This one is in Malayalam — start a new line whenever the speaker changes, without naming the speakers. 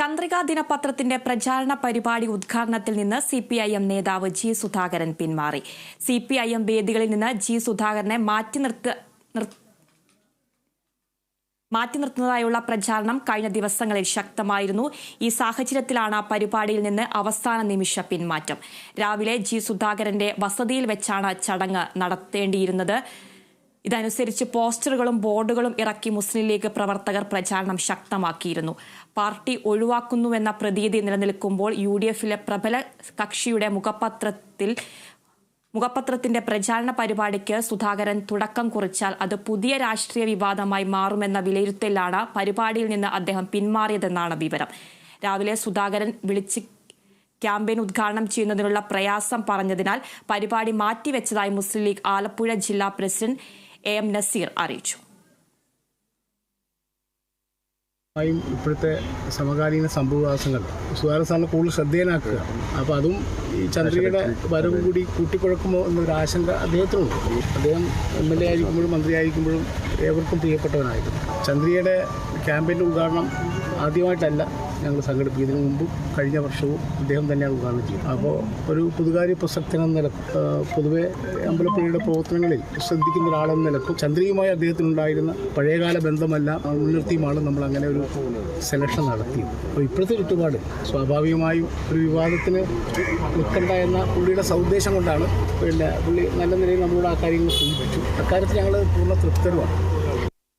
ചന്ദ്രിക ദിനപത്രത്തിന്റെ പ്രചാരണ പരിപാടി ഉദ്ഘാടനത്തിൽ നിന്ന് സി പി ഐ എം നേതാവ് ജി സുധാകരൻ പിന്മാറി. സി പി ഐ എം വേദികളിൽ നിന്ന് ജി സുധാകരനെ മാറ്റി നിർത്ത മാറ്റി നിർത്തുന്നതായുള്ള പ്രചാരണം കഴിഞ്ഞ ദിവസങ്ങളിൽ ശക്തമായിരുന്നു. ഈ സാഹചര്യത്തിലാണ് പരിപാടിയിൽ നിന്ന് അവസാന നിമിഷ പിന്മാറ്റം. രാവിലെ ജി സുധാകരന്റെ വസതിയിൽ വെച്ചാണ് ചടങ്ങ് നടത്തേണ്ടിയിരുന്നത്. ഇതനുസരിച്ച് പോസ്റ്ററുകളും ബോർഡുകളും ഇറക്കി മുസ്ലിം ലീഗ് പ്രവർത്തകർ പ്രചാരണം ശക്തമാക്കിയിരുന്നു. പാർട്ടി ഒഴിവാക്കുന്നുവെന്ന പ്രതീതി നിലനിൽക്കുമ്പോൾ യു ഡി എഫിലെ പ്രബല കക്ഷിയുടെ മുഖപത്രത്തിൽ മുഖപത്രത്തിന്റെ പ്രചാരണ പരിപാടിക്ക് സുധാകരൻ തുടക്കം കുറിച്ചാൽ അത് പുതിയ രാഷ്ട്രീയ വിവാദമായി മാറുമെന്ന വിലയിരുത്തലാണ് പരിപാടിയിൽ നിന്ന് അദ്ദേഹം പിന്മാറിയതെന്നാണ് വിവരം. രാവിലെ സുധാകരൻ വിളിച്ച് ക്യാമ്പയിൻ ഉദ്ഘാടനം ചെയ്യുന്നതിനുള്ള പ്രയാസം പറഞ്ഞതിനാൽ പരിപാടി മാറ്റിവെച്ചതായി മുസ്ലിം ലീഗ് ആലപ്പുഴ ജില്ലാ പ്രസിഡന്റ് എ എം നസീർ അറിയിച്ചു.
യും ഇപ്പോഴത്തെ സമകാലീന സംഭവവികാസങ്ങൾ സുധാകരൻ സാറിനെ കൂടുതൽ ശ്രദ്ധേയനാക്കുക. അപ്പോൾ അതും ഈ ചന്ദ്രികയുടെ വരവ് കൂടി കൂട്ടിക്കുഴക്കുമോ എന്നൊരു ആശങ്ക അദ്ദേഹത്തിനുണ്ട്. അദ്ദേഹം എം എൽ എ ആയിരിക്കുമ്പോഴും മന്ത്രി ആയിരിക്കുമ്പോഴും ഏവർക്കും പ്രിയപ്പെട്ടവനായിരുന്നു. ചന്ദ്രികയുടെ ക്യാമ്പയിന്റെ ഉദ്ഘാടനം ആദ്യമായിട്ടല്ല. ഞങ്ങൾ സംഘടിപ്പിക്കുന്നതിന് മുമ്പും കഴിഞ്ഞ വർഷവും അദ്ദേഹം തന്നെയാണ് ഉദ്ഘാടനം ചെയ്തത് അപ്പോൾ ഒരു പുതുകാര്യ പ്രസക്തനെന്ന നിലക്കും ആ, പൊതുവെ അമ്പലപ്പുഴയുടെ പ്രവർത്തനങ്ങളിൽ ശ്രദ്ധിക്കുന്ന ഒരാളെന്ന നിലക്കും ചന്ദ്രയുമായി അദ്ദേഹത്തിനുണ്ടായിരുന്ന പഴയകാല ബന്ധമല്ല മുൻനിർത്തിയുമാണ് നമ്മൾ അങ്ങനെ ഒരു സെലക്ഷൻ നടത്തിയത്. അപ്പോൾ ഇപ്പോഴത്തെ ചുറ്റുപാട് സ്വാഭാവികമായും ഒരു വിവാദത്തിന് നിൽക്കണ്ട എന്ന പുള്ളിയുടെ സൗദ്ദേശം കൊണ്ടാണ് പിന്നെ പുള്ളി നല്ല നിലയിൽ നമ്മളോട് ആ കാര്യങ്ങൾ സൂചിപ്പിച്ചു അക്കാര്യത്തിൽ ഞങ്ങൾ പൂർണ തൃപ്തരുമാണ്.